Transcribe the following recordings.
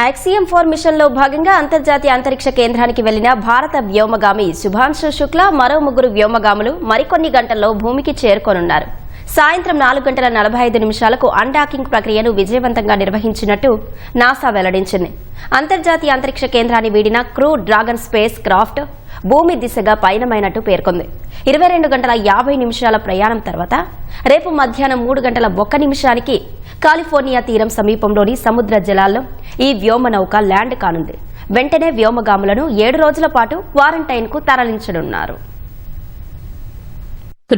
Axiom four మిషన్లో భాగంగా అంతర్జాతీయ అంతరిక్ష కేంద్రానికి వెళ్ళిన భారత వ్యోమగామి శుభాంశు శుక్ల మరో ముగ్గురు వ్యోమగాములు మరికొన్ని గంటల్లో భూమికి చేరుకోనున్నారు. సాయంత్రం నాలుగు గంటల నలభై ఐదు నిమిషాలకు అన్డాకింగ్ ప్రక్రియను విజయవంతంగా నిర్వహించినట్టు నాసా వెల్లడించింది. అంతర్జాతీయ అంతరిక్ష కేంద్రాన్ని వీడిన క్రూ డ్రాగన్ స్పేస్ క్రాఫ్ట్ భూమి దిశగా పయనమైనట్టు పేర్కొంది. ఇరవై రెండు గంటల యాభై నిమిషాల ప్రయాణం తర్వాత రేపు మధ్యాహ్నం మూడు గంటల ఒక్క నిమిషానికి కాలిఫోర్నియా తీరం సమీపంలోని సముద్ర జలాల్లో ఈ వ్యోమ నౌక ల్యాండ్ కానుంది. వెంటనే వ్యోమగాములను ఏడు రోజుల పాటు క్వారంటైన్కు తరలించనున్నారు.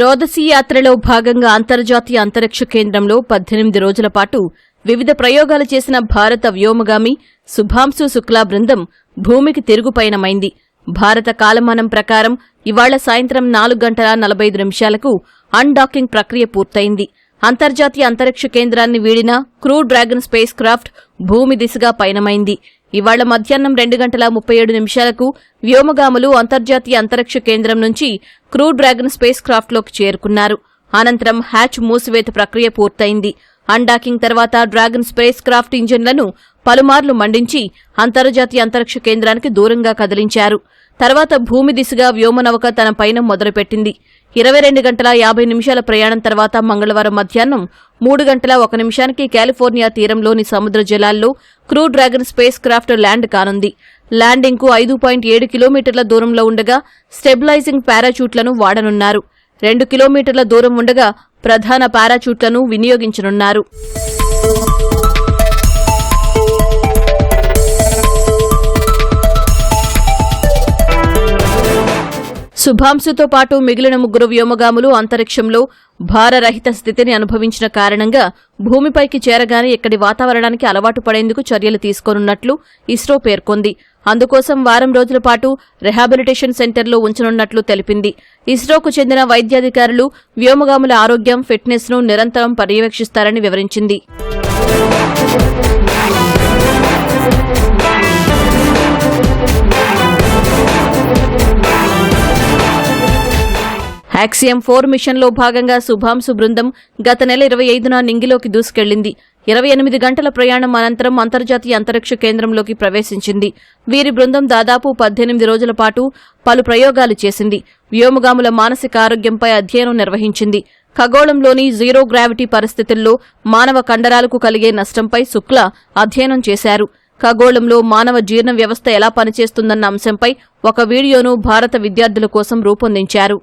రోదసీ యాత్రలో భాగంగా అంతర్జాతీయ అంతరిక్ష కేంద్రంలో పద్దెనిమిది రోజుల పాటు వివిధ ప్రయోగాలు చేసిన భారత వ్యోమగామి శుభాంశు శుక్లా బృందం భూమికి తిరుగుపయనమైంది. భారత కాలమానం ప్రకారం ఇవాళ సాయంత్రం నాలుగు గంటల నలభై ఐదు నిమిషాలకు అన్డాకింగ్ ప్రక్రియ పూర్తయింది. అంతర్జాతీయ అంతరిక్ష కేంద్రాన్ని వీడిన క్రూ డ్రాగన్ స్పేస్ క్రాఫ్ట్ భూమి దిశగా పయనమైంది. ఇవాళ మధ్యాహ్నం రెండు గంటల ముప్పై ఏడు నిమిషాలకు వ్యోమగాములు అంతర్జాతీయ అంతరిక్ష కేంద్రం నుంచి క్రూ డ్రాగన్ స్పేస్ క్రాఫ్ట్లోకి చేరుకున్నారు. అనంతరం హ్యాచ్ మూసివేత ప్రక్రియ పూర్తయింది. అన్డాకింగ్ తర్వాత డ్రాగన్ స్పేస్ క్రాఫ్ట్ ఇంజన్లను పలుమార్లు మండించి అంతర్జాతీయ అంతరిక్ష కేంద్రానికి దూరంగా కదిలించారు. తర్వాత భూమి దిశగా వ్యోమనౌక తన పయనం మొదలుపెట్టింది. ఇరవై రెండు గంటల యాభై నిమిషాల ప్రయాణం తర్వాత మంగళవారం మధ్యాహ్నం మూడు గంటల ఒక నిమిషానికి కాలిఫోర్నియా తీరంలోని సముద్ర జలాల్లో Crew Dragon spacecraft land కానుంది. ల్యాండింగ్కు ఐదు పాయింట్ ఏడు కిలోమీటర్ల దూరంలో ఉండగా స్టెబిలైజింగ్ పారాచూట్లను వాడనున్నారు. రెండు కిలోమీటర్ల దూరం ఉండగా ప్రధాన పారాచూట్లను వినియోగించనున్నారు. శుభాంశుతో పాటు మిగిలిన ముగ్గురు వ్యోమగాములు అంతరిక్షంలో భారరహిత స్థితిని అనుభవించిన కారణంగా భూమిపైకి చేరగానే ఇక్కడి వాతావరణానికి అలవాటు పడేందుకు చర్యలు తీసుకోనున్నట్లు ఇస్రో పేర్కొంది. అందుకోసం వారం రోజుల పాటు రిహాబిలిటేషన్ సెంటర్లో ఉంచనున్నట్లు తెలిపింది. ఇస్రోకు చెందిన వైద్యాధికారులు వ్యోమగాముల ఆరోగ్యం ఫిట్నెస్ను నిరంతరం పర్యవేక్షిస్తారని వివరించింది. యాక్సియం ఫోర్ మిషన్లో భాగంగా శుభాంశు బృందం గత నెల ఇరవై ఐదున నింగిలోకి దూసుకెళ్ళింది ఇరవై ఎనిమిది గంటల ప్రయాణం అనంతరం అంతర్జాతీయ అంతరిక్ష కేంద్రంలోకి ప్రవేశించింది. వీరి బృందం దాదాపు పద్దెనిమిది రోజుల పాటు పలు ప్రయోగాలు చేసింది. వ్యోమగాముల మానసిక ఆరోగ్యంపై అధ్యయనం నిర్వహించింది. ఖగోళంలోని జీరో గ్రావిటీ పరిస్థితుల్లో మానవ కండరాలకు కలిగే నష్టంపై శుక్ల అధ్యయనం చేశారు. ఖగోళంలో మానవ జీర్ణ వ్యవస్థ ఎలా పనిచేస్తుందన్న అంశంపై ఒక వీడియోను భారత విద్యార్థుల కోసం రూపొందించారు.